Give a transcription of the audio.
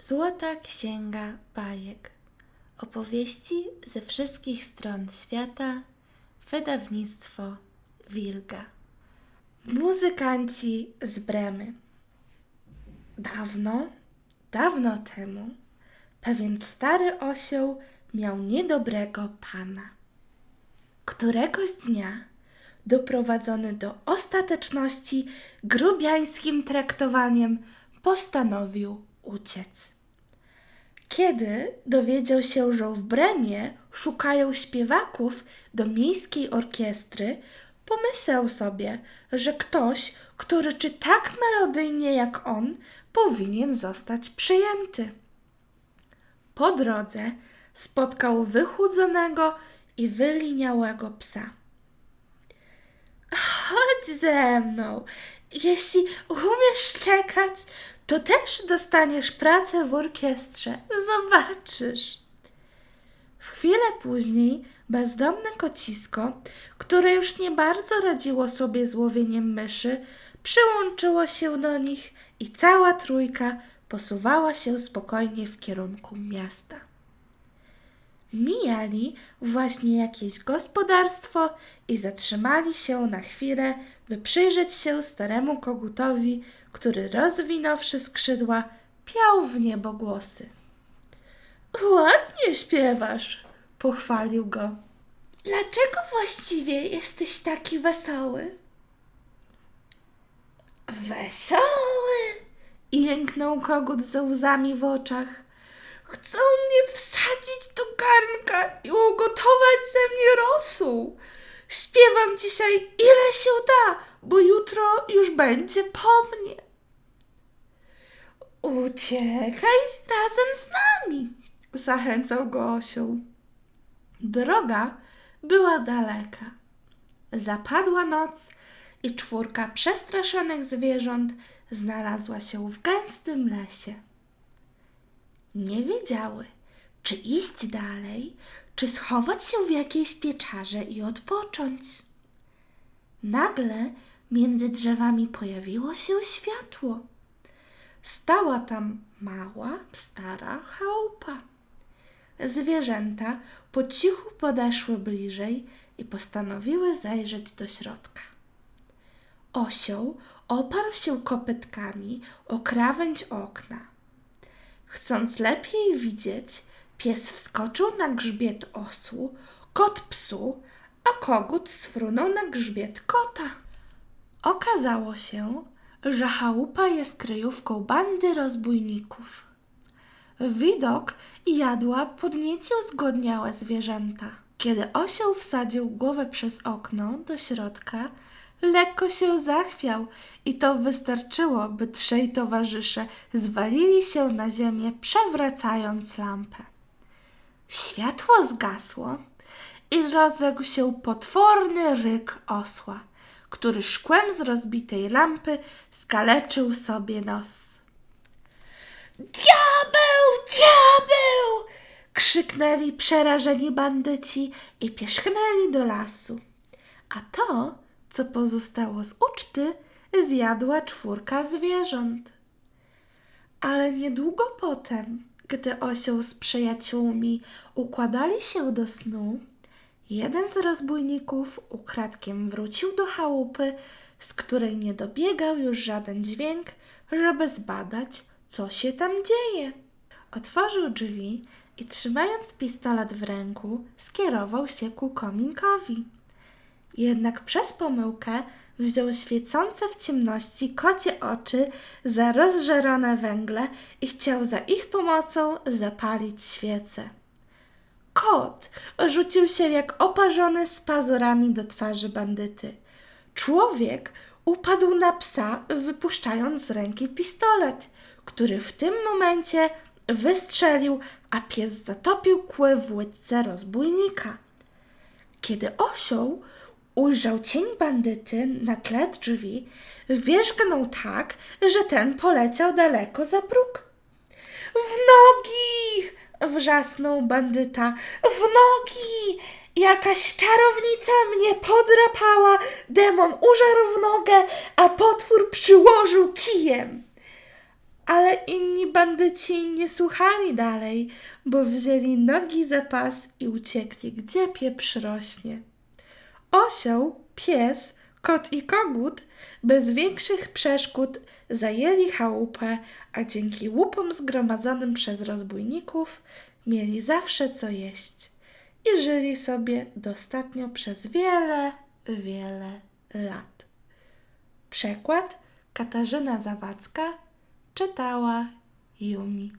Złota Księga Bajek. Opowieści ze wszystkich stron świata. Wydawnictwo Wilga. Muzykanci z Bremy. Dawno, dawno temu pewien stary osioł miał niedobrego pana. Któregoś dnia, doprowadzony do ostateczności grubiańskim traktowaniem, postanowił uciec. Kiedy dowiedział się, że w Bremie szukają śpiewaków do miejskiej orkiestry, pomyślał sobie, że ktoś, kto ryczy tak melodyjnie jak on, powinien zostać przyjęty. Po drodze spotkał wychudzonego i wyliniałego psa. Chodź ze mną. Jeśli umiesz czekać, to też dostaniesz pracę w orkiestrze. Zobaczysz. W chwilę później bezdomne kocisko, które już nie bardzo radziło sobie z łowieniem myszy, przyłączyło się do nich i cała trójka posuwała się spokojnie w kierunku miasta. Mijali właśnie jakieś gospodarstwo i zatrzymali się na chwilę, by przyjrzeć się staremu kogutowi, który rozwinąwszy skrzydła, piał w niebo głosy. Ładnie śpiewasz, pochwalił go. Dlaczego właściwie jesteś taki wesoły? Wesoły! Jęknął kogut ze łzami w oczach. Chcą mnie wsadzić do garnka i ugotować ze mnie rosół. Śpiewam dzisiaj ile się da, bo jutro już będzie po mnie. Uciekaj razem z nami, zachęcał go osioł. Droga była daleka. Zapadła noc i czwórka przestraszonych zwierząt znalazła się w gęstym lesie. Nie wiedziały, czy iść dalej, czy schować się w jakiejś pieczarze i odpocząć. Nagle między drzewami pojawiło się światło. Stała tam mała, stara chałupa. Zwierzęta po cichu podeszły bliżej i postanowiły zajrzeć do środka. Osioł oparł się kopytkami o krawędź okna. Chcąc lepiej widzieć, pies wskoczył na grzbiet osłu, kot psu, a kogut sfrunął na grzbiet kota. Okazało się, że chałupa jest kryjówką bandy rozbójników. Widok jadła podniecił zgodniałe zwierzęta. Kiedy osioł wsadził głowę przez okno do środka, lekko się zachwiał i to wystarczyło, by trzej towarzysze zwalili się na ziemię, przewracając lampę. Światło zgasło i rozległ się potworny ryk osła, który szkłem z rozbitej lampy skaleczył sobie nos. Diabeł, diabeł! krzyknęli przerażeni bandyci i pierzchnęli do lasu. A to, co pozostało z uczty, zjadła czwórka zwierząt. Ale niedługo potem, gdy osioł z przyjaciółmi układali się do snu, jeden z rozbójników ukradkiem wrócił do chałupy, z której nie dobiegał już żaden dźwięk, żeby zbadać, co się tam dzieje. Otworzył drzwi i trzymając pistolet w ręku, skierował się ku kominkowi. Jednak przez pomyłkę wziął świecące w ciemności kocie oczy za rozżerone węgle i chciał za ich pomocą zapalić świecę. Kot rzucił się jak oparzony z pazurami do twarzy bandyty. Człowiek upadł na psa, wypuszczając z ręki pistolet, który w tym momencie wystrzelił, a pies zatopił kły w łydce rozbójnika. Kiedy osioł ujrzał cień bandyty na tle drzwi, wierzgnął tak, że ten poleciał daleko za próg. W nogi! wrzasnął bandyta. W nogi! Jakaś czarownica mnie podrapała, demon użarł w nogę, a potwór przyłożył kijem. Ale inni bandyci nie słuchali dalej, bo wzięli nogi za pas i uciekli, gdzie pieprz rośnie. Osioł, pies, kot i kogut bez większych przeszkód zajęli chałupę, a dzięki łupom zgromadzonym przez rozbójników mieli zawsze co jeść i żyli sobie dostatnio przez wiele, wiele lat. Przekład Katarzyna Zawadzka czytała Yumi.